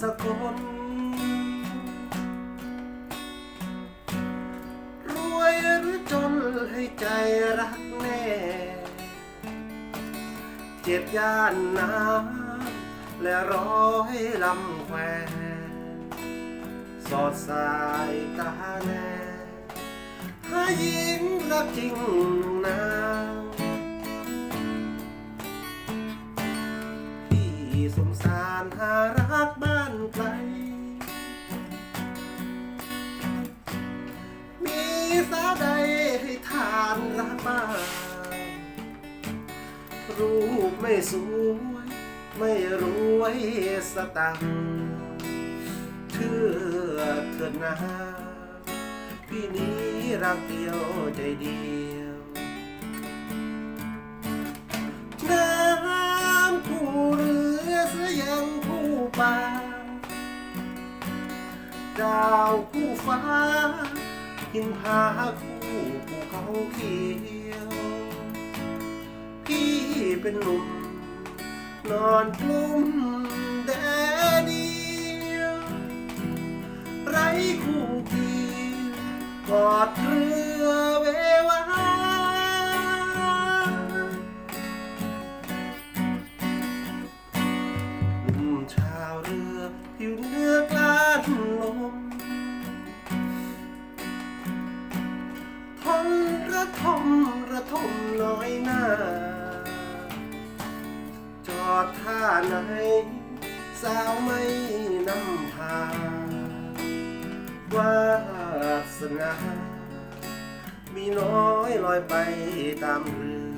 สักคน รวยหรือจนให้ใจรักแน่ เจ็บย่านน้ำและร้อยลำแควสอดสายตาแน่หาหญิงรักจริงนางพี่สงสารหา ไม่สวย ไม่รวยสตังค์เชื่อเถิดนะพี่นี้รักเดียวใจเดียวน้ำคู่เรือเสียยังคู่ป่าดาวคู่ฟ้าหินผาคู่ภูเขาเขียว พี่เป็นหนุ่ม นอนกลุ่มแดดเดียว ไรคู่เคีกอดเรือเววาหนุ่มชาวเรือผิวเนื้อ ระทมระทมน้อยหน้า จอดท่าไหน สาวไม่นำพาวาสนา มีน้อยลอยไปตามเรือ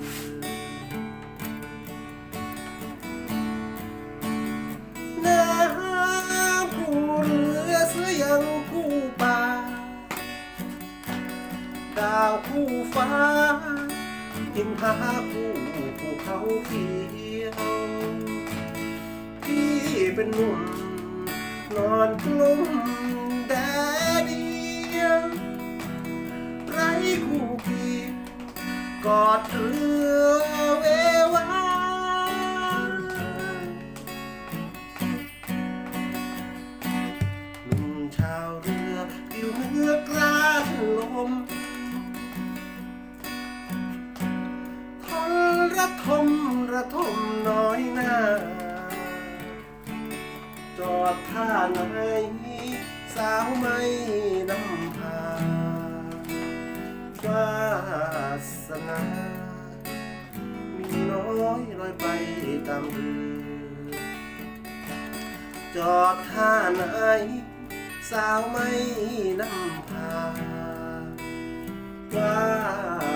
ดาวคู่ฟ้าหิมพาคู่ภูเขาเขียวพี่เป็นหนุ่ม นอนกลุ่มแดดเดียวไรคู่เคียงกอดเรือเววาหนุ่มชาวเรือผิวเนื้อกลาดลม ระทมระทมน้อยหน้า จอดท่าไหนสาวไม่นำพาวาสนา มีน้อยลอยไปตามเรือจอดท่าไหนสาวไม่นำพาวาสนา